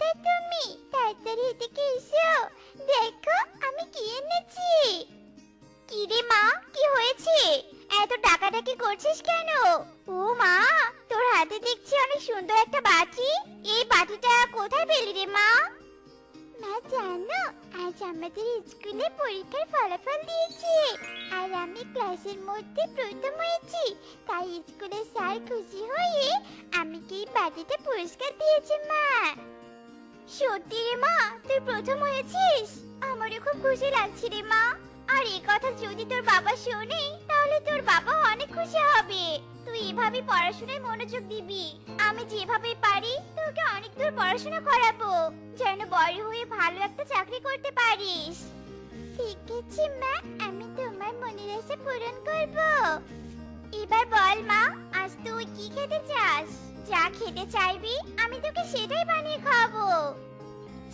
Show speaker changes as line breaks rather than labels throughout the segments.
কোথায় তুমি তাড়াতাড়ি এদিকে এসো। দেখো, আমি কি এনেছি। কি রে মা, কি হয়েছে? এত ডাকাডাকি করছিস কেন? ও মা, তোর হাতে দেখছি অনেক সুন্দর একটা বাটি। এই বাটিটা কোথায় পেলি রে মা? মা, জানো, আজ আমাদের স্কুলে পরীক্ষার ফলাফল দিয়েছে। আর আমি ক্লাসের মধ্যে প্রথম হয়েছি। তাই স্কুলের স্যার খুশি হয়ে আমাকে এই বাটিতে পুরস্কার দিয়েছে মা। সত্যি রে মা, তুই প্রথম হয়েছিস? আমারও খুব খুশি লাগছে রে মা। আর এই কথা যদি তোর বাবা শোনে, তাহলে তোর বাবা অনেক খুশি হবে। তুই এভাবে পড়াশোনায় মনোযোগ দিবি। আমি যেভাবে পারি, তোকে অনেক দূর পড়াশোনা করাবো, যেন বড় হয়ে ভালো একটা চাকরি করতে পারিস। ঠিক আছে মা, আমি তোমার মনের আশা পূরণ করব। এবার বল মা, আজ তুই কি খেতে চাস? যা খেতে চাইবি, আমি তোকে সেটাই বানিয়ে খাব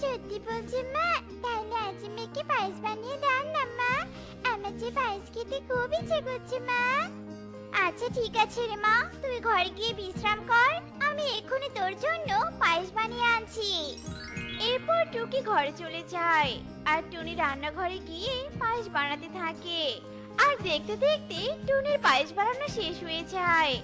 সত্যি বলছি মা, তাহলে আজ মেয়েকে পায়েস বানিয়ে দাও না মা। আমার যে পায়েস খেতে খুব ইচ্ছে করছে মা। আচ্ছা ঠিক আছে রে মা, তুই ঘরে গিয়ে বিশ্রাম কর, আমি এক্ষুনি তোর জন্য পায়েস বানিয়ে আনছি।
এরপর টুকি ঘরে চলে যায়, আর টুনি রান্নাঘরে গিয়ে পায়েস বানাতে থাকে। আর দেখতে দেখতে টুনির পায়েস বানানো শেষ হয়ে যায়।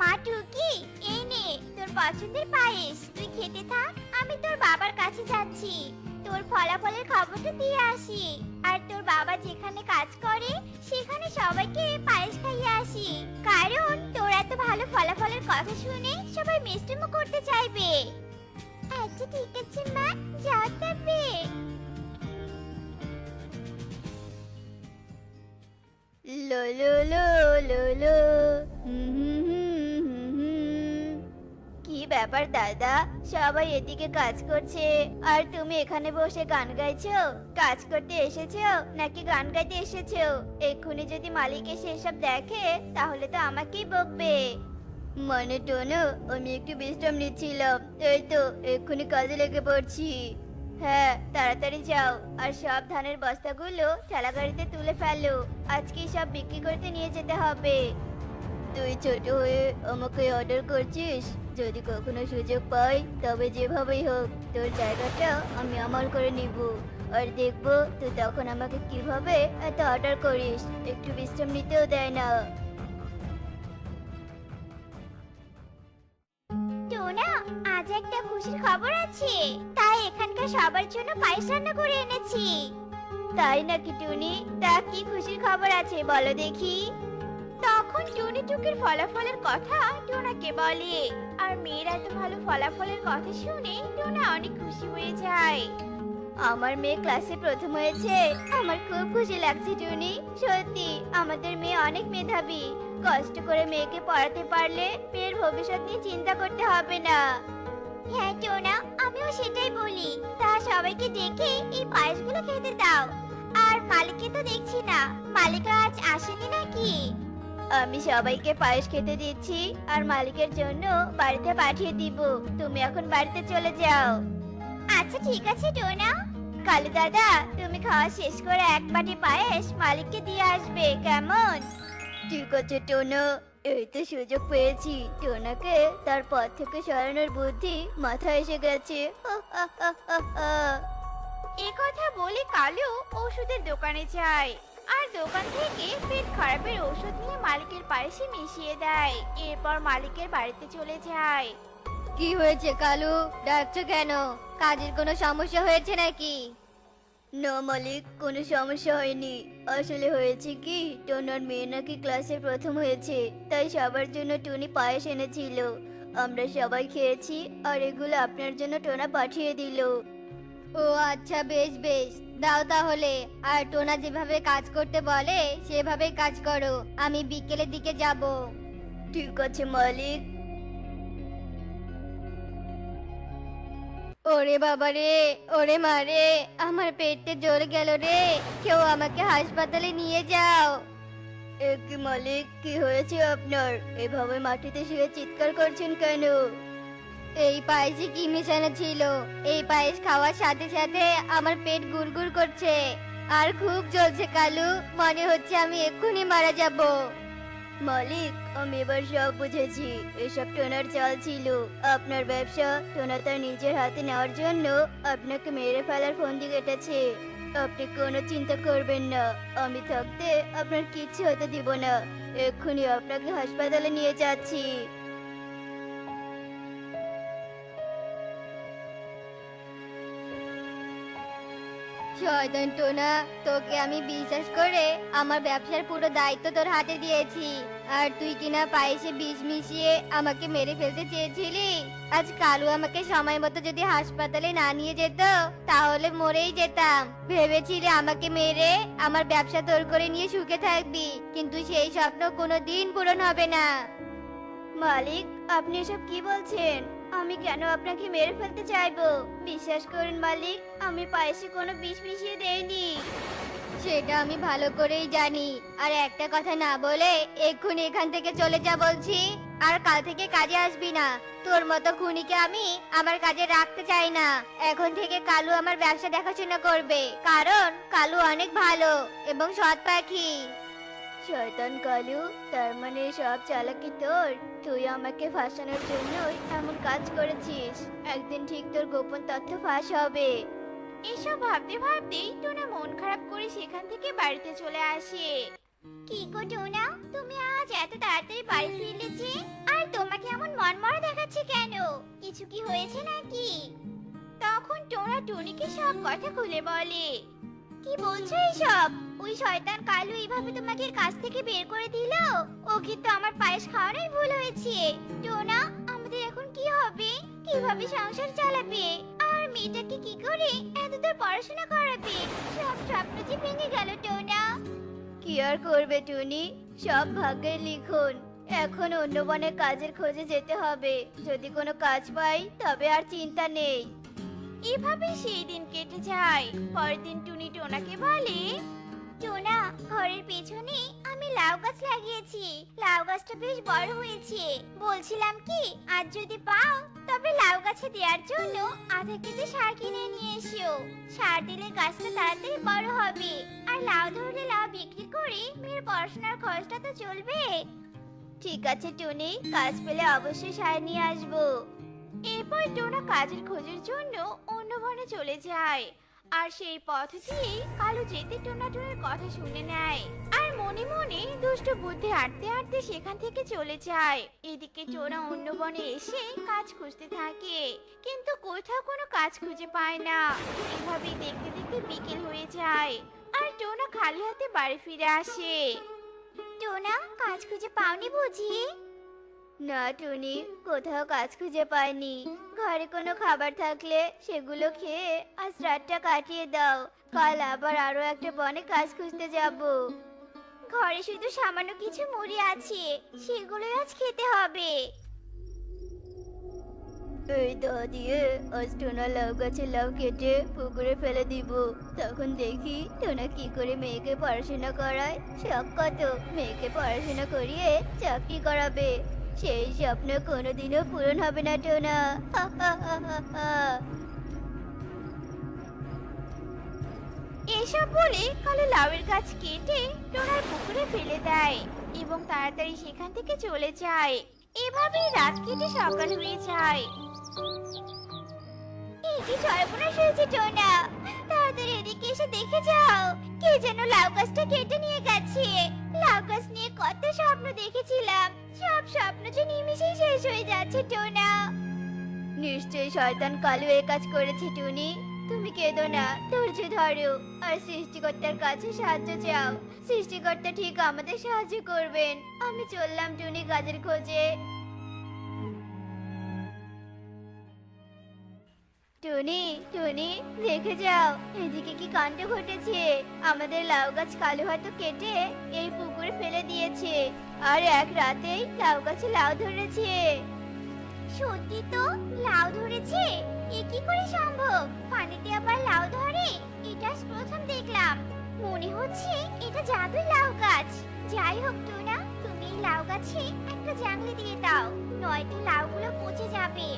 মা টুকি, এই নে, তোর পছন্দের পায়েস। তুই খেতে থাক, আমি তোর বাবার কাছে যাচ্ছি। তোর ফলাফলের খবরটা দিয়ে আসি। আর তোর বাবা যেখানে কাজ করে, সেখানে সবাইকে পায়েস খাইয়ে আসি। কারণ, তোর এত ভালো ফলাফলের কথা শুনে সবাই মিষ্টিমুখ করতে চাইবে। আচ্ছা ঠিক আছে, মা। যাও তবে।
লো লো লো লো লো। হুম ব্যাপার, দাদা। সবাই এদিকে কাজ করছে। আর তুমি এখানে বসে গান গাইছো? কাজ করতে এসেছ? নাকি গান গাইতে এসেছ? এক্ষুনি যদি মালিক এসে এসব দেখে, তাহলে তো আমাকেই বকবে। মানে টোনো, আমি একটু বিশ্রাম নিচ্ছিলাম। এই তো, এক্ষুনি কাজে লেগে পড়ছি। হ্যাঁ তাড়াতাড়ি যাও। আর সব ধানের বস্তাগুলো ঠেলা গাড়িতে তুলে ফেলো। আজকে সব বিক্রি করতে নিয়ে যেতে হবে। তুই ছোট হয়ে আমাকে অর্ডার করছিস? যদি কখনো সুযোগ পাই তবে যেভাবেই হোক তোর জায়গাটা আমি আমার করে নিব। আর দেখব তুই তখন আমাকে কীভাবে এত অর্ডার করিস? একটু বিশ্রাম নিতেও দেয় না।
টোনা আজ একটা খুশির খবর আছে। তাই এখানকার সবার জন্য পায়েস রান্না করে এনেছি।
তাই নাকি টুনি? তা কি খুশির খবর আছে বলো দেখি। তখন টুনি টুকির ফলাফলের কথা টোনাকে বলে। আর মেয়ের এত ভালো ফলাফলের কথা শুনে টোনা অনেক খুশি হয়ে যায়। আমার মেয়ে ক্লাসে প্রথম হয়েছে। আমার খুব খুশি লাগছে টুনি। সত্যি, আমাদের মেয়ে অনেক মেধাবী। কষ্ট করে মেয়েকে পড়াতে পারলে মেয়ের ভবিষ্যৎ নিয়ে চিন্তা করতে হবে না।
হ্যাঁ টোনা, আমিও সেটাই বলি। তা সবাইকে ডেকে এই পায়েসগুলো খেতে দাও। আর মালিককে তো দেখছি না। মালিক আজ আসেনি নাকি?
আমি সবাইকে পায়েস খেতে দিচ্ছি, আর মালিকের জন্য বাড়িতে পাঠিয়ে দিব। তুমি এখন বাড়িতে চলে যাও।
আচ্ছা ঠিক আছে, টোনা।
কালু দাদা, তুমি খাওয়া শেষ করে এক বাটি পায়েস মালিককে দিয়ে আসবে, কেমন? ঠিক আছে, টোনো। এই তো সুযোগ পেয়েছি। টোনাকে তার পথ থেকে সরানোর বুদ্ধি মাথায় এসে গেছে। এ কথা বলে কালু ওষুধের দোকানে যায়। আর দোকান থেকে পেট খারাপের ওষুধ নিয়ে মালিকের পায়েসে মিশিয়ে দেয়। এরপর মালিকের বাড়িতে চলে যায়। কি হয়েছে কালু? ডাকছো কেন? কাজের কোনো সমস্যা হয়েছে নাকি? না মালিক কোনো সমস্যা হয়নি। আসলে হয়েছে কি টোনার মেয়ে নাকি ক্লাসে প্রথম হয়েছে তাই সবার জন্য টুনি পায়েস এনেছিল। আমরা সবাই খেয়েছি আর এগুলো আপনার জন্য টোনা পাঠিয়ে দিল। ও আচ্ছা বেশ বেশ। দাও তাহলে। আর টোনা যেভাবে কাজ করতে বলে সেভাবেই কাজ করো। আমি বিকেলের দিকে যাব। ঠিক আছে মালিক। ওরে বাবা রে ওরে মা রে আমার পেটে জ্বর গেল রে। কেউ আমাকে হাসপাতালে নিয়ে যাও। এ কি মালিক কি হয়েছে আপনার? এভাবে মাটিতে শুয়ে চিৎকার করছেন কেন? এই পায়েসে কি মেশানো ছিল? এই পায়েস খাওয়ার সাথে সাথে আমার পেট গুড়গুড় করছে। আর খুব জ্বলছে, কালু। মনে হচ্ছে আমি এক্ষুনি মারা যাব। মালিক, আমি এবার সব বুঝেছি। এসব টোনার চাল ছিল। আপনার ব্যবসা টোনা তার নিজের হাতে নেওয়ার জন্য আপনাকে মেরে ফেলার ফন্দি কেটেছে। আপনি কোনো চিন্তা করবেন না। আমি থাকতে আপনার কিচ্ছু হতে দিব না। এক্ষুনি আপনাকে হাসপাতালে নিয়ে যাচ্ছি। শয়তান টোনা, তোকে আমি বিশ্বাস করে আমার ব্যবসার পুরো দায়িত্ব তোর হাতে দিয়েছি। আর তুই কিনা পায়েসে বিষ মিশিয়ে আমাকে মেরে ফেলতে চেয়েছিলি? আজ কালু আমাকে সময় মতো যদি হাসপাতালে না নিয়ে যেত, তাহলে মরেই যেতাম। ভেবেছিলে আমাকে মেরে আমার ব্যবসা তোর করে নিয়ে সুখে থাকবি, কিন্তু সেই স্বপ্ন কোনো দিন পূরণ হবে না। মালিক, আপনি এসব কি বলছেন? আমি কেন আপনাকে মেরে ফেলতে চাইব? বিশ্বাস করুন, মালিক, আমি পায়েসে কোনো বিষ মিশিয়ে দেইনি। সেটা আমি ভালো করেই জানি। আর একটা কথা না বলে এক্ষুনি এখান থেকে চলে যা বলছি। আর কাল থেকে কাজে আসবি না। তোর মতো খুনিকে আমি আমার কাজে রাখতে চাই না। এখন থেকে কালু আমার ব্যবসা দেখাশোনা করবে। কারণ কালু অনেক ভালো এবং সৎ পাখি। শয়তান কালু তার মানে সব চালাকি তোর? তুই আমাকে ফাঁসানোর জন্য এমন কাজ করেছিস। একদিন ঠিক তোর গোপন তথ্য ফাঁস হবে।
এসব ভাবতে ভাবতেই টোনা মন খারাপ করে সেখান থেকে বাড়িতে চলে আসে। কি গো টোনা তুমি আজ এত তাড়াতাড়ি বাড়ি ফিরলে যে? আর তোমাকে এমন মনমরা দেখাচ্ছে কেন? কিছু কি হয়েছে নাকি? তখন টোনা টুনিকে সব কথা খুলে বলে। কি বলছো এসব? ওই শয়তান কালু এইভাবে তোমাকে কাজ থেকে বের করে দিল? ওকে তো আমার পায়েস খাওয়ানোই ভুল হয়েছে? টোনা, আমাদের এখন কি হবে? কীভাবে সংসার চালাবে? আর মেয়েটাকে কি করে এত দূর পড়াশোনা করাবে? সব স্বপ্ন যে ভেঙে গেল, টোনা।
কি আর করবে, টুনি? সব ভাগ্যের লিখুন। এখন অন্য বনে কাজের খোঁজে যেতে হবে। যদি কোনো কাজ পাই, তবে আর চিন্তা নেই।
এভাবে সেই দিন কেটে যায়। পরের দিন টুনি টোনাকে বলে, টোনা, ঘরের পেছনে আমি লাউ গাছ লাগিয়েছি। লাউ গাছটা বেশ বড় হয়েছে। বলছিলাম কি, আজ যদি পাও, তবে লাউ গাছে দেওয়ার জন্য আধা কেজি সার কিনে নিয়ে এসো। সার দিলে গাছটা তাড়াতাড়ি বড় হবে। আর লাউ ধরলে লাউ বিক্রি করে মেয়ের পড়াশোনার খরচটা তো চলবে।
ঠিক আছে টুনি কাজ পেলে অবশ্যই সার নিয়ে আসব।
এরপর টোনা কাজের খোঁজের জন্য অন্য বনে চলে যায়। আর সেই পথ দিয়ে কালু যেতে টোনা টোনার কথা শুনে নেয়। আর মনে মনে দুষ্ট বুদ্ধি হাঁটতে হাঁটতে সেখান থেকে চলে যায়। এদিকে টোনা অন্য বনে এসে কাজ খুঁজতে থাকে, কিন্তু কোথাও কোনো কাজ খুঁজে পায় না। এভাবেই দেখতে দেখতে বিকেল হয়ে যায়, আর টোনা খালি হাতে বাড়ি ফিরে আসে। টোনা, কাজ খুঁজে পাওনি বুঝি?
না, টুনি, কোথাও কাজ খুঁজে পায়নি ঘরে কোনো খাবার থাকলে সেগুলো খেয়ে আজ রাতটা কাটিয়ে দাও। কাল আবার আরও একটা বনে কাজ খুঁজতে যাব।
ঘরে শুধু সামান্য কিছু মুড়ি আছে সেগুলো আজ খেতে হবে।
এই দা দিয়ে আজ টোনা লাউ গাছে লাউ কেটে পুকুরে ফেলে দিব। তখন দেখি টোনা কি করে মেয়েকে পড়াশোনা করায়। শখ কত, মেয়েকে পড়াশোনা করিয়ে চাকরি করাবে। সেই স্বপ্ন কোনোদিনও পূরণ হবে না, টোনা।
এসব বলে কালো লাউয়ের গাছ কেটে টোনার পুকুরে ফেলে দেয় এবং তাড়াতাড়ি সেখান থেকে চলে যায়। এভাবেই রাত কেটে সকাল হয়ে যায়। এই কি সর্বনাশ হয়েছে, টোনা? তাড়াতাড়ি এদিকে এসে দেখে যাও। কে যেন লাউ গাছটা কেটে নিয়ে গেছে। লাউ গাছ নিয়ে কত স্বপ্ন দেখেছিলাম। সব স্বপ্ন যে নিমিশেই শেষ হয়ে যাচ্ছে, টোনা।
নিশ্চয়ই শয়তান কালু এই কাজ করেছে, টুনি। তুমি কেঁদো না, ধৈর্য ধরো। আর সৃষ্টিকর্তার কাছে সাহায্য চাও। সৃষ্টিকর্তা ঠিক আমাদের সাহায্য করবেন। আমি চললাম টুনি কাজের খোঁজে। টুনি টুনি, দেখে যাও, এদিকে কি কাণ্ড ঘটেছে? আমাদের লাউ গাছ কালো হয়তো কেটে এই পুকুরে ফেলে দিয়েছে। আর এক রাতেই লাউ গাছে লাউ ধরেছে।
সত্যি তো, লাউ ধরেছে? এ কি করে সম্ভব? পানিতে আবার লাউ ধরে? এটা প্রথম দেখলাম। মনে হচ্ছে এটা জাদুর লাউ গাছ। যাই হোক না তুমি লাউ গাছে একটা জাংলি দিয়ে দাও, নয়তো লাউগুলো পচে যাবে।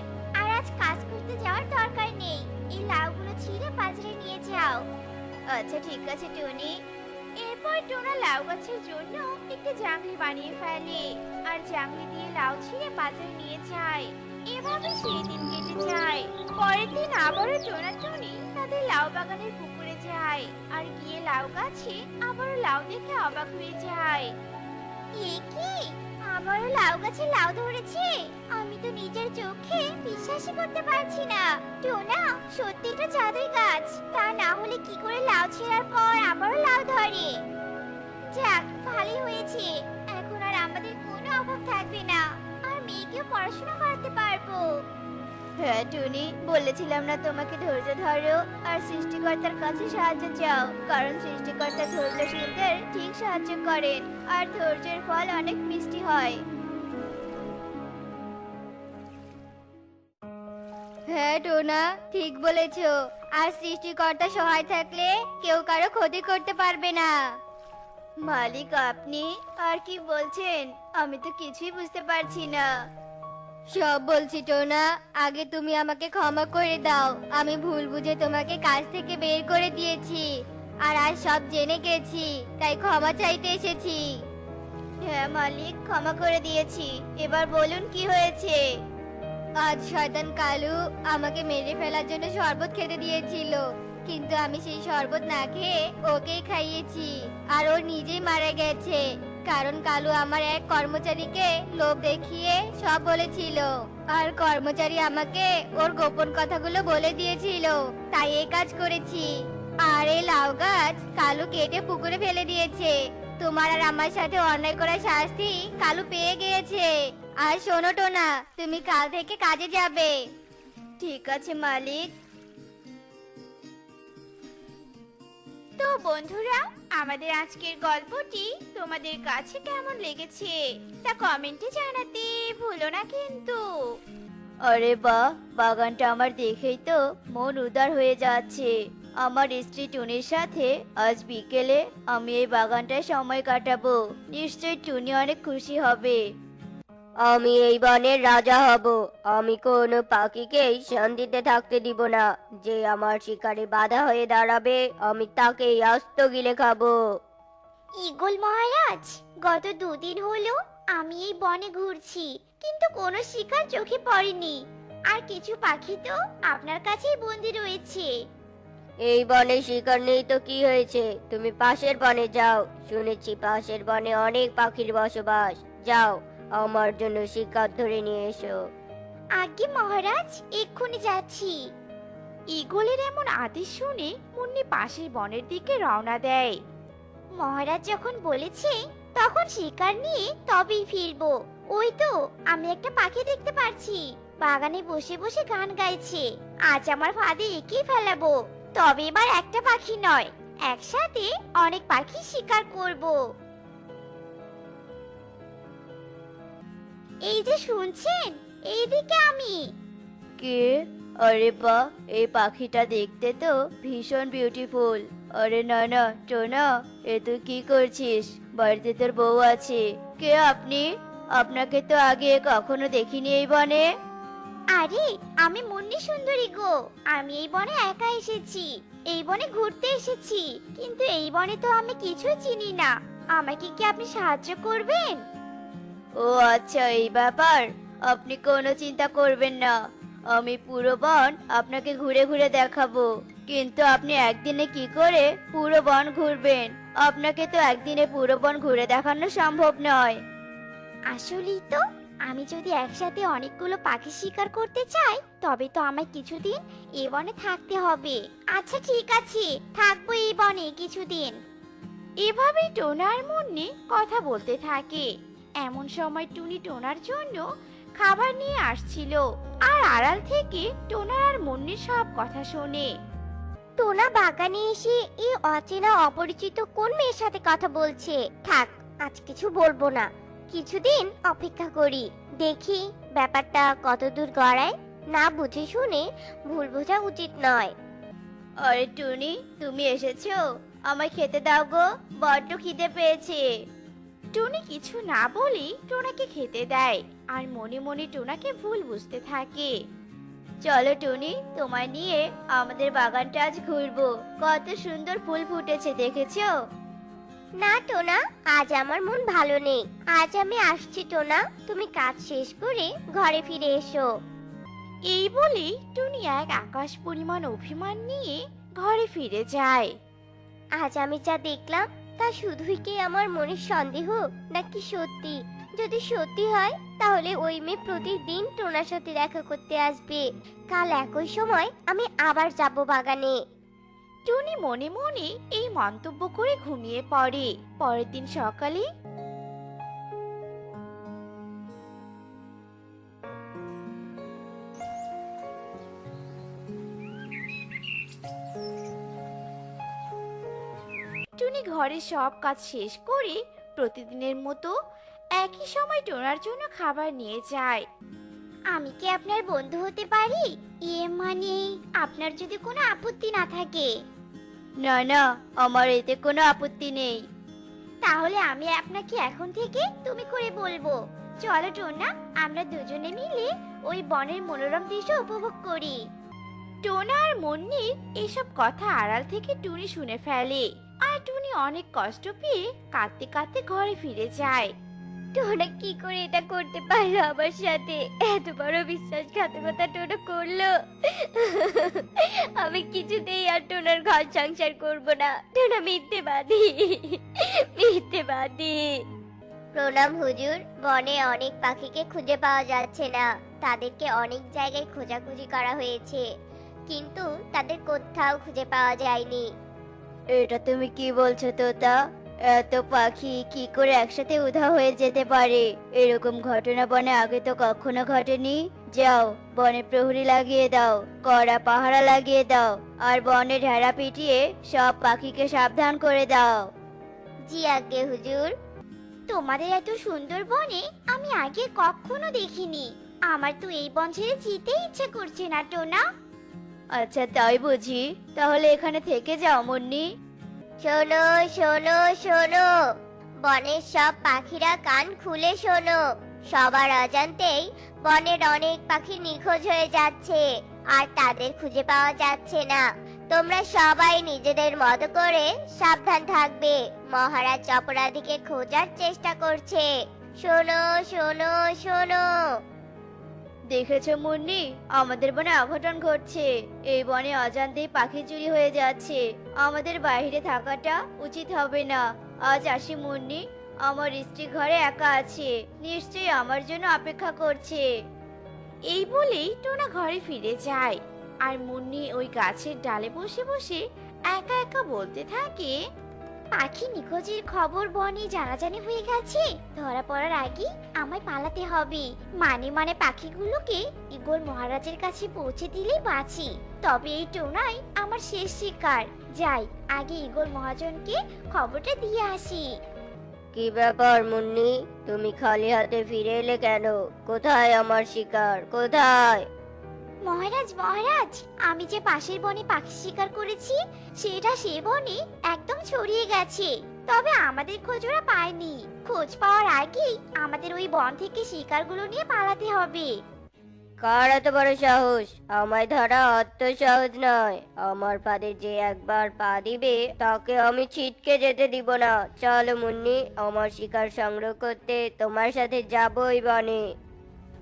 আজ কাজ করতে যাওয়ার দরকার নেই। এই লাউগুলো ছিঁড়ে বাজারে নিয়ে যাও।
আচ্ছা ঠিক আছে, টুনি।
এরপর
টোনা লাউ গাছের জন্য একটি জাংলি বানিয়ে ফেলে আর জাংলি দিয়ে লাউ ছিঁড়ে বাজারে নিয়ে যায়। এভাবে সেই দিন কেটে যায়। পরের দিন আবারও টোনা টুনি তাদের লাউ বাগানের পুকুরে যায় আর গিয়ে লাউ গাছে আবারও লাউ দেখে অবাক হয়ে যায়।
কি? আমারও লাউ গাছে লাউ ধরেছে। আমি তো নিজের চোখে বিশ্বাসই করতে পারছি না। টোনা, সত্যি এটা জাদুই গাছ। তা না হলে কি করে লাউ ছেঁড়ার পর আবারও লাউ ধরে? যাক, ভালোই হয়েছে। এখন আর আমাদের কোনো অভাব থাকবে না। আর মেয়েকেও পড়াশোনা করাতে পারব।
হ্যাঁ টুনি, বলেছিলাম না তোমাকে ধৈর্য ধরো, আর সৃষ্টিকর্তার কাছে সাহায্য চাও, কারণ সৃষ্টিকর্তা ধৈর্যশীলদের ঠিক সাহায্য করেন, আর ধৈর্যের ফল অনেক মিষ্টি হয়। হ্যাঁ টোনা, ঠিক বলেছ, আর সৃষ্টিকর্তা সহায় থাকলে কেউ কারও ক্ষতি করতে পারবে না। মালিক আপনি, আর কি বলছেন, আমি তো কিছুই বুঝতে পারছি না। সব বলছি টোনা, আগে তুমি আমাকে ক্ষমা করে দাও। আমি ভুল বুঝে তোমাকে কাজ থেকে বের করে দিয়েছি, আর আজ সব জেনে গেছি, তাই ক্ষমা চাইতে এসেছি। হ্যাঁ মালিক, ক্ষমা করে দিয়েছি। এবার বলুন কি হয়েছে? আজ শয়তান কালু আমাকে মেরে ফেলার জন্য শরবত খেতে দিয়েছিল, কিন্তু আমি সেই শরবত না খেয়ে ওকেই খাইয়েছি, আর ও নিজেই মারা গেছে। কারণ কালু আমার এক কর্মচারীকে লোভ দেখিয়ে সব বলেছিল। আর কর্মচারী আমাকে ওর গোপন কথাগুলো বলে দিয়েছিল। তাই এই কাজ করেছি। আর এই লাউ গাছ কালু কেটে পুকুরে ফেলে দিয়েছে। তোমার আর আমার সাথে অন্যায় করার শাস্তি কালু পেয়ে গিয়েছে। আর শোনো টোনা, তুমি কাল থেকে কাজে যাবে। ঠিক আছে মালিক। তো বন্ধুরা, আমাদের আজকের গল্পটি তোমাদের কাছে কেমন লেগেছে তা কমেন্টে জানাতে ভুলো না কিন্তু। আরে বা বাগানটা আমার দেখেই তো মন উদার হয়ে যাচ্ছে। আমার স্ত্রী টুনির সাথে আজ বিকেলে আমি এই বাগানটায় সময় কাটাবো। নিশ্চয়ই টুনি অনেক খুশি হবে।
আমি এই বনের রাজা হব। আমি কোনো পাখিকেই শান্তিতে থাকতে দিব না। যে আমার শিকারে বাধা হয়ে দাঁড়াবে আমি তাকেই আস্ত গিলে খাব।
ইগল মহারাজ গত দুদিন হলো আমি এই বনে ঘুরছি কিন্তু কোনো শিকার চোখে পড়েনি। আর কিছু পাখি তো আপনার কাছেই বন্দি রয়েছে।
এই বনে শিকার নেই তো কি হয়েছে? তুমি পাশের বনে যাও। শুনেছি পাশের বনে অনেক পাখির বসবাস। যাও। আমার জন্য শিকার ধরে নিয়ে এসো।
আগে মহারাজ এক্ষুনি যাচ্ছি।
ইগলের এমন আদেশ শুনে মুন্নি পাশের বনের দিকে রওনা দেয়।
মহারাজ যখন বলেছে তখন শিকার নিয়ে তবেই ফিরবো। ওই তো আমি একটা পাখি দেখতে পাচ্ছি বাগানে বসে বসে গান গাইছে। আজ আমার ফাঁদে একেই ফেলাবো। তবে এবার একটা পাখি নয় একসাথে অনেক পাখি শিকার করব। এই যে শুনছেন এইদিকে আমি।
কে? আরে বা এই পাখিটা দেখতে তো ভীষণ বিউটিফুল আরে না না টোনা এ তুই কি করছিস? বাড়িতে তোর বউ আছে। কে আপনি? আপনাকে তো আগে কখনো দেখিনি এই বনে।
আরে আমি মুন্নি সুন্দরী গো। আমি এই বনে একা এসেছি। এই বনে ঘুরতে এসেছি। কিন্তু এই বনে তো আমি কিছুই চিনি না। আমাকে কি আপনি সাহায্য করবেন?
ও আচ্ছা এই ব্যাপার? আপনি কোনো চিন্তা করবেন না। আমি পুরো বন আপনাকে ঘুরে ঘুরে দেখাবো। কিন্তু আপনি একদিনে কি করে পুরো বন ঘুরবেন? আপনাকে তো একদিনে পুরো বন ঘুরে দেখানো সম্ভব নয়।
আসলেই তো আমি যদি একসাথে অনেকগুলো পাখি শিকার করতে চাই তবে তো আমায় কিছুদিন এই বনে থাকতে হবে। আচ্ছা ঠিক আছে থাকব এই বনে কিছুদিন।
এভাবেই টোনা আর মুন্নি কথা বলতে থাকে। এমন সময় টুনি টোনার জন্য খাবার নিয়ে আসছিল আর আড়াল থেকে টোনা আর মুন্নির সব কথা শোনে।
টোনা বাগানে এসে এই অচেনা অপরিচিত কোন মেয়ের সাথে কথা বলছে? থাক আজ কিছু বলব না। কিছুদিন অপেক্ষা করি দেখি ব্যাপারটা কত দূর গড়ায়। না বুঝে শুনে ভুল বোঝা উচিত নয়।
আরে টুনি তুমি এসেছ? আমায় খেতে দাও গো বড্ড খিদে পেয়েছে।
টুনি কিছু না বলেই টোনাকে খেতে দেয়। আর মনে মনে টোনাকে ভুল বুঝতে থাকে।
চলো টুনি তোমায় নিয়ে আমাদের বাগানটা আজ ঘুরবো। কত সুন্দর ফুল ফুটেছে দেখেছ?
না টোনা আজ আমার মন ভালো নেই। আজ আমি আসছি টোনা তুমি কাজ শেষ করে ঘরে ফিরে এসো।
এই বলেই টুনি এক আকাশ পরিমাণ অভিমান নিয়ে ঘরে ফিরে যায়।
আজ আমি যা দেখলাম তা শুধুই কি আমার মনের সন্দেহ? নাকি সত্যি? যদি সত্যি হয়, তাহলে ওই মেয়ে প্রতিদিন টোনার সাথে দেখা করতে আসবে। কাল একই সময় আমি আবার যাব বাগানে।
টুনি মনে মনে এই মন্তব্য করে ঘুমিয়ে পড়ে। পরের দিন সকালে ঘরের সব কাজ শেষ করে প্রতিদিনের মতো একই সময় টোনার জন্য খাবার নিয়ে যায়।
আমি কি আপনার বন্ধু হতে পারি? ইয়ে মানে আপনার যদি কোনো আপত্তি না থাকে।
না না আমার এতে কোনো আপত্তি নেই।
তাহলে আমি আপনাকে এখন থেকে তুমি করে বলব। চলো টোনা আমরা দুজনে মিলে ওই বনের মনোরম দৃশ্য উপভোগ করি।
টোনা আর মুন্নির এসব কথা আড়াল থেকে টুনি শুনে ফেলে। আর টুনি অনেক কষ্ট পেয়ে কাঁদতে কাঁদতে ঘরে ফিরে যায়।
টোনা কি করে এটা করতে পারল আমার সাথে? এত বড় বিশ্বাসঘাতকতা টোনা করল। আমি কিছুতেই আর টোনার ঘর সংসার করব না। টোনা মিথ্যেবাদী। মিথ্যেবাদী। প্রণাম হুজুর বনে অনেক পাখিকে খুঁজে পাওয়া যাচ্ছে না। তাদেরকে অনেক জায়গায় খোঁজাখুঁজি করা হয়েছে। কিন্তু তাদের কোথাও খুঁজে পাওয়া যায়নি।
এটা তুমি কি বলছো, তোতা? এত পাখি কি করে একসাথে উধা হয়ে যেতে পারে? এরকম ঘটনা বনে আগে তো কখনো ঘটেনি। যাও, বনে প্রহরী লাগিয়ে দাও, কড়া পাহারা লাগিয়ে দাও, আর বনে ঢেড়া পিটিয়ে সব পাখিকে সাবধান করে দাও।
জি আজ্ঞে হুজুর। তোমাদের এত সুন্দর বনে আমি আগে কখনো দেখিনি। আমার তো এই বন ছেড়ে যেতে ইচ্ছে করছে না, টোনা।
আচ্ছা তাই বুঝি। তাহলে এখানে থেকে যাও, মুন্নি।
শোনো শোনো শোনো। বনের সব পাখিরা কান খুলে শোনো। সবার অজান্তেই বনের অনেক পাখি নিখোঁজ হয়ে যাচ্ছে, আর তাদের খুঁজে পাওয়া যাচ্ছে না। তোমরা সবাই নিজেদের মতো করে সাবধান থাকবে। মহারাজ অপরাধীকে খোঁজার চেষ্টা করছে। শোনো শোনো শোনো।
দেখেছ মুন্নি? আমাদের বনে অঘটন ঘটছে। এই বনে অজান্তেই পাখি চুরি হয়ে যাচ্ছে। আমাদের বাইরে থাকাটা উচিত হবে না। আজ আসি মুন্নি। আমার স্ত্রী ঘরে একা আছে। নিশ্চয়ই আমার জন্য অপেক্ষা করছে।
এই বলেই টোনা ঘরে ফিরে যায়। আর মুন্নি ওই গাছের ডালে বসে বসে একা একা বলতে থাকে
পাখি নিখোঁজের খবর বনে জানাজানি হয়ে গেছে। ধরা পড়ার আগে আমায় পালাতে হবে। মানে মানে পাখিগুলোকে ইগল মহারাজের কাছে পৌঁছে দিলেই বাঁচি। তবে এই টোনাই আমার শেষ শিকার। যাই, আগে ইগল মহাজনকে খবরটা দিয়ে আসি।
কি ব্যাপার মুন্নি? তুমি খালি হাতে ফিরে এলে কেন? কোথায় আমার শিকার? কোথায়?
মহারাজ মহারাজ, আমি যে পাশের বনে পাখি শিকার করেছি, সেটা সে বনে একদম ছড়িয়ে গেছে। তবে আমাদের খোঁজ ওরা পায়নি। খোঁজ পাওয়ার আগেই আমাদের ওই বন থেকে শিকারগুলো নিয়ে পালাতে হবে।
কার এত বড় সাহস? আমায় ধরা অত সহজ নয়। আমার পাদে যে একবার পা দিবে, তাকে আমি ছিটকে যেতে দিব না। চলো মুন্নি, আমার শিকার সংগ্রহ করতে তোমার সাথে যাবই বনে।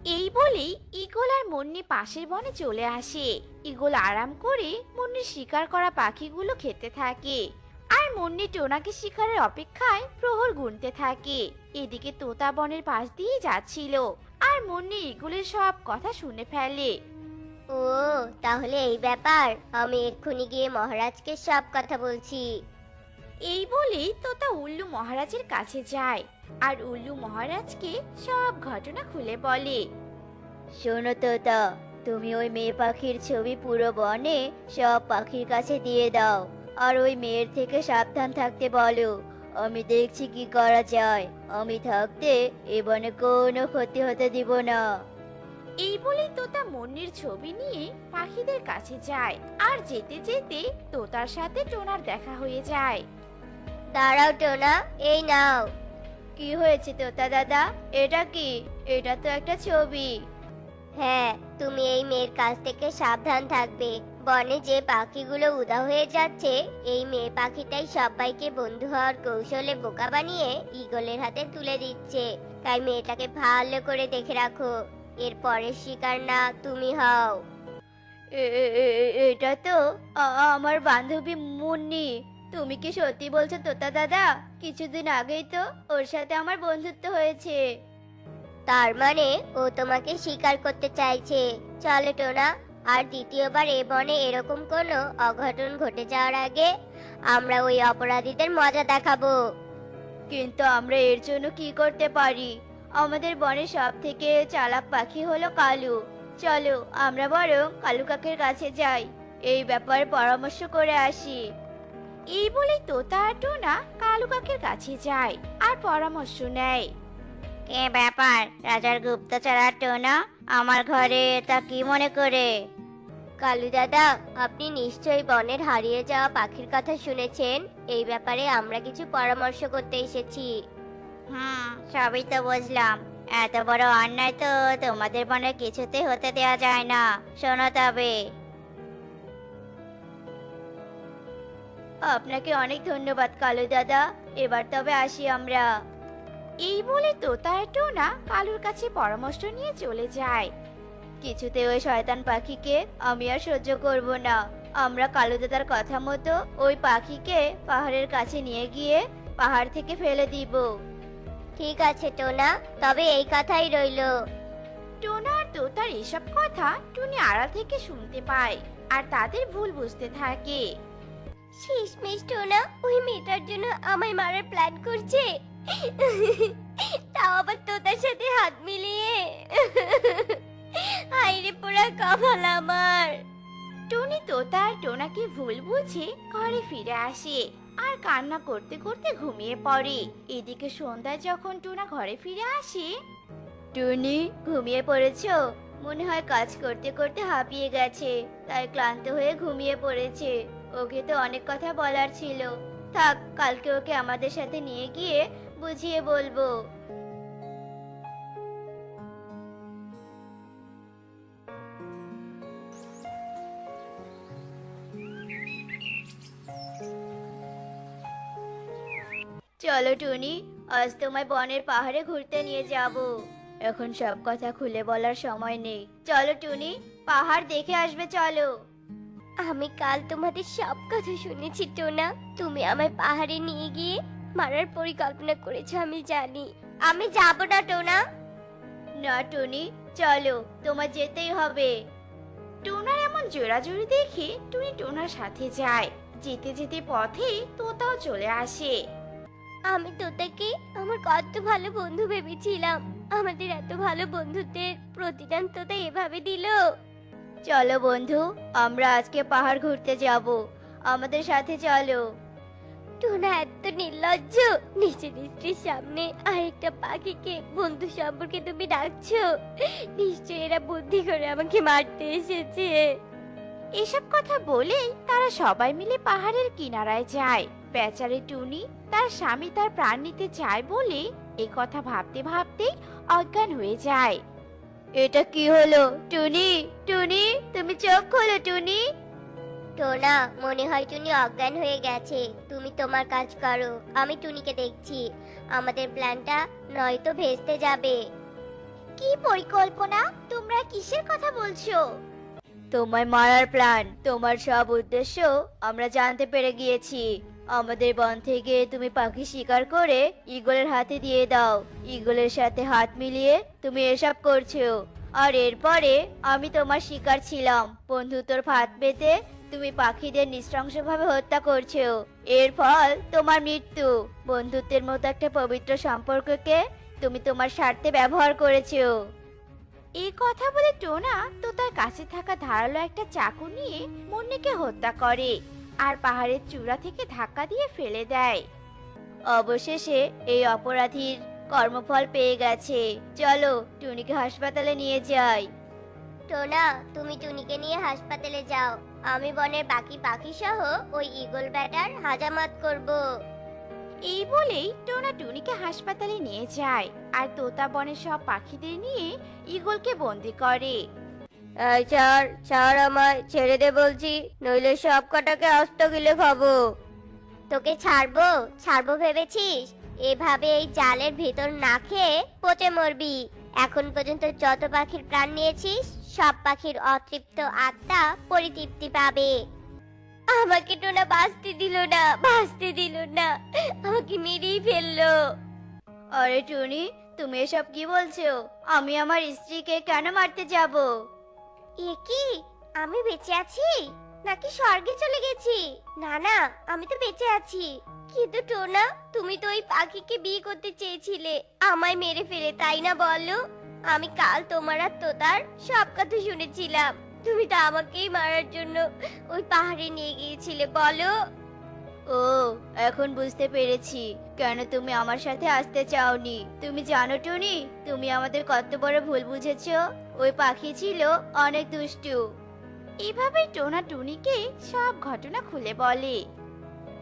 এই বলেই ইগল আর মুন্নি পাশের বনে চলে আসে। ইগল আরাম করে মুন্নির শিকার করা পাখিগুলো খেতে থাকে আর মুন্নি টোনাকে শিকারের অপেক্ষায় প্রহর গুনতে থাকে। এদিকে তোতা বনের পাশ দিয়ে যাচ্ছিল আর মুন্নি ইগলের সব কথা শুনে ফেলে।
ও, তাহলে এই ব্যাপার। আমি এক্ষুনি গিয়ে মহারাজকে সব কথা বলছি।
এই বলেই তোতা উল্লু মহারাজের কাছে যায়। আর উল্লু মহারাজকে সব ঘটনা খুলে বলে।
শোনো তোতা তুমি ওই মেয়ে পাখির ছবি পুরো বনে সব পাখির কাছে দিয়ে দাও। আর ওই মেয়ের থেকে সাবধান থাকতে বলো। আমি দেখছি কি করা যায়। আমি থাকতে এ বনে কোনো ক্ষতি হতে দিব না।
এই বলেই তোতা মুন্নির ছবি নিয়ে পাখিদের কাছে যায়। আর যেতে যেতে তোতার সাথে টোনার দেখা হয়ে যায়।
দাঁড়াও টোনা এই নাও।
কি হয়েছে তোতা দাদা? এটা কি? এটা তো একটা ছবি।
হ্যাঁ তুমি এই মেয়ের কাছ থেকে সাবধান থাকবে।
বনে যে পাখিগুলো উদা হয়ে যাচ্ছে, এই মেয়ে পাখিটাই সবাইকে বন্ধু হওয়ার কৌশলে বোকা বানিয়ে ঈগলের হাতে তুলে দিচ্ছে। তাই মেয়েটাকে ভালো করে দেখে রাখো। এর পরের শিকার না তুমি হও।
এটা তো আমার বান্ধবী মুন্নি। তুমি কি সত্যি বলছো তোতা দাদা? কিছুদিন আগেই তো ওর সাথে আমার বন্ধুত্ব হয়েছে।
তার মানে ও তোমাকে স্বীকার করতে চাইছে। চলো টোনা আর দ্বিতীয়বার এ বনে এরকম কোনো অঘটন ঘটে যাওয়ার আগে আমরা ওই অপরাধীদের মজা দেখাবো।
কিন্তু আমরা এর জন্য কি করতে পারি? আমাদের বনে সব থেকে চালাক পাখি হলো কালু। চলো আমরা বরং কালু কাকের কাছে যাই। এই ব্যাপারে পরামর্শ করে আসি।
এই বলে তোতা আর টোনা কালু কাকের কাছে যায় আর পরামর্শ নেয়।
কে ব্যাপার রাজার গুপ্তচর আর টোনা আমার ঘরে তা কি মনে করে? কালু দাদা আপনি নিশ্চয়ই বনের হারিয়ে যাওয়া পাখির কথা শুনেছেন। এই ব্যাপারে আমরা কিছু পরামর্শ করতে এসেছি। হুম সবই তো বুঝলাম। এত বড় অন্যায় তো তোমাদের বনে কিছুতে হতে দেওয়া যায় না। শোনো তবে।
আপনাকে অনেক ধন্যবাদ কালু দাদা। এবার তবে আসি আমরা।
এই বলে তোতা টোনা কালুর কাছে পরামর্শ নিয়ে চলে যায়।
কিছুতে ওই শয়তান পাখিকে আমি আর সহ্য করব না। আমরা কালু দাদার কথা মতো ওই পাখিকে পাহাড়ের কাছে নিয়ে গিয়ে পাহাড় থেকে ফেলে দিব।
ঠিক আছে টোনা তবে এই কথাই রইল।
টোনা আর তোতার এসব কথা টুনি আড়াল থেকে শুনতে পায় আর তাদের ভুল বুঝতে থাকে।
শেষমেশ টোনা ওই মেয়েটার জন্য আমায় মারার প্ল্যান করছে। তাও আবার তোতার সাথে হাত মিলিয়ে। হাইরে পুরা কপাল আমার।
টুনি তোতা আর টোনাকে ভুল বুঝে ঘরে ফিরে আসে আর কান্না করতে করতে ঘুমিয়ে পড়ে। এদিকে সন্ধ্যায় যখন টোনা ঘরে ফিরে আসে,
টুনি ঘুমিয়ে পড়েছো? মনে হয় কাজ করতে করতে হাঁপিয়ে গেছে, তাই ক্লান্ত হয়ে ঘুমিয়ে পড়েছে। ওকে তো অনেক কথা বলার ছিল। থাক, কালকে ওকে আমাদের সাথে নিয়ে গিয়ে বুঝিয়ে বলব। চলো টুনি, আজ তোমায় বনের পাহাড়ে ঘুরতে নিয়ে যাব। এখন সব কথা খুলে বলার সময় নেই। চলো টুনি, পাহাড় দেখে আসবে, চলো।
আমি কাল তোমাদের সব কথা শুনেছি টোনা। তুমি আমায় পাহাড়ে নিয়ে গিয়ে মারার পরিকল্পনা করেছ আমি জানি। আমি যাব না টোনা।
না টুনি চলো তোমার যেতেই হবে।
টোনার এমন জোরাজুরি দেখে টুনি টোনার সাথে যায়। যেতে যেতে পথে তোতাও চলে আসে।
আমি তোতাকে আমার কত ভালো বন্ধু ভেবেছিলাম। আমাদের এত ভালো বন্ধুদের প্রতিদান তোতা এভাবে দিল।
চলো বন্ধু আমরা আজকে পাহাড় ঘুরতে যাব। আমাদের সাথে চলো।
টোনা এত নির্লজ্জ। নিজের স্ত্রীর সামনে আরেকটা পাখিকে বন্ধু সম্পর্কে তুমি ডাকছো। নিশ্চয়ই এরা বুদ্ধি করে আমাকে মারতে এসেছে।
এসব কথা বলেই তারা সবাই মিলে পাহাড়ের কিনারায় যায়। বেচারি টুনি তার স্বামী তার প্রাণ নিতে চায় বলে এ কথা ভাবতে ভাবতেই অজ্ঞান হয়ে যায়।
এটা কি হলো? টুনি টুনি তুমি চোখ খোলো টুনি।
টোনা মনে হয় টুনি অজ্ঞান হয়ে গেছে। তুমি তোমার কাজ করো আমি টুনিকে দেখছি। আমাদের প্ল্যানটা নয়তো ভেস্তে যাবে। কি পরিকল্পনা? তোমরা কিসের কথা বলছো?
তোমায় মারার প্ল্যান তোমার সব উদ্দেশ্য আমরা জানতে পেরে গিয়েছি। আমাদের বন থেকে তুমি পাখি শিকার করে ঈগলের হাতে দিয়ে দাও। ঈগলের সাথে হাত মিলিয়ে তুমি এসব করছ। আর এরপরে আমি তোমার শিকার ছিলাম। বন্ধুত্বর ফাঁদ পেতে তুমি পাখিদের নৃশংসভাবে হত্যা করছ। এর ফল তোমার মৃত্যু। বন্ধুত্বের মতো একটা পবিত্র সম্পর্ককে তুমি তোমার স্বার্থে ব্যবহার করেছ।
এই কথা বলে টোনা তো তার কাছে থাকা ধারালো একটা চাকু নিয়ে মুন্নিকে হত্যা করে। আর পাহাড়ের চূড়া থেকে ধাক্কা দিয়ে ফেলে দেয়।
অবশেষে এই অপরাধীর কর্মফল পেয়ে গেছে। চলো টুনিকে হাসপাতালে নিয়ে যাই।
টোনা তুমি টুনিকে নিয়ে হাসপাতালে যাও। আমি বনের বাকি পাখি সহ ওই ঈগল ব্যাটার হাজামাত করব।
এই বলেই টোনা টুনিকে হাসপাতালে নিয়ে যায়। আর তোতা বনের সব পাখিদের নিয়ে ঈগলকে বন্দি করে।
এই ছাড় ছাড় আমায় ছেড়ে দে বলছি নইলে সব কটাকে আস্ত গিলে খাব।
তোকে ছাড়বো? ছাড়বো ভেবেছিস? এভাবে এই জালের ভিতর না খেয়ে পচে মরবি। এখন পর্যন্ত যত পাখির প্রাণ নিয়েছিস সব পাখির অতৃপ্ত আত্মা পরিতৃপ্তি পাবে। আমাকে টোনা বাঁচতে দিল না বাঁচতে দিল না আমাকে মেরেই ফেলল।
আরে টুনি তুমি এসব কি বলছো? আমি আমার স্ত্রীকে কেন মারতে যাব?
এ কি? আমি বেঁচে আছি? নাকি স্বর্গে চলে গেছি? না না, আমি তো বেঁচে আছি। কিন্তু টোনা, তুমি তো ওই পাখিকে বিয়ে করতে চেয়েছিলে। আমায় মেরে ফেলে, তাই না বলো? আমি কাল তোমার আর তোতার সব কথা শুনেছিলাম। তুমি তো আমাকেই মারার জন্য ওই পাহাড়ে নিয়ে গিয়েছিলে, বলো?
ও এখন বুঝতে পেরেছি। কেন তুমি আমার সাথে আসতে চাওনি? তুমি জানো টুনি? তুমি আমাদের কত বড় ভুল বুঝেছ? ওই পাখি ছিল অনেক দুষ্টু।
এভাবে টোনা টুনিকে সব ঘটনা খুলে বলে।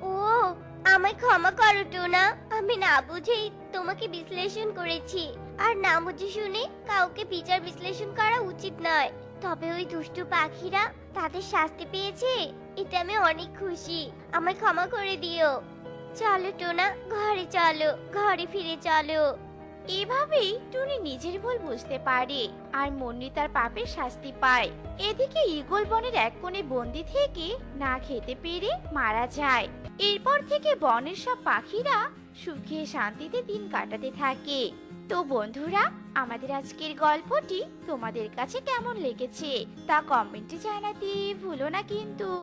ও আমায় ক্ষমা করো টোনা। আমি না বুঝেই তোমাকে বিশ্লেষণ করেছি। আর না বুঝে শুনে কাউকে বিচার বিশ্লেষণ করা উচিত নয়। তবে ওই দুষ্টু পাখিরা তাদের শাস্তি পেয়েছে? এতে আমি অনেক খুশি। আমায় ক্ষমা করে দিও। চলো, টোনা, ঘরে চলো, ঘরে ফিরে চলো।
এভাবেই টুনি নিজের ভুল বুঝতে পারে আর মুন্নি তার পাপের শাস্তি পায়। এদিকে ঈগল বনের এক কোণে বন্দি থেকে না খেতে পেরে মারা যায়। এরপর থেকে বনের সব পাখিরা সুখে শান্তিতে দিন কাটাতে থাকে। তো বন্ধুরা, আমাদের আজকের গল্পটি তোমাদের কাছে কেমন লেগেছে তা কমেন্টে জানাতে ভুলো না কিন্তু।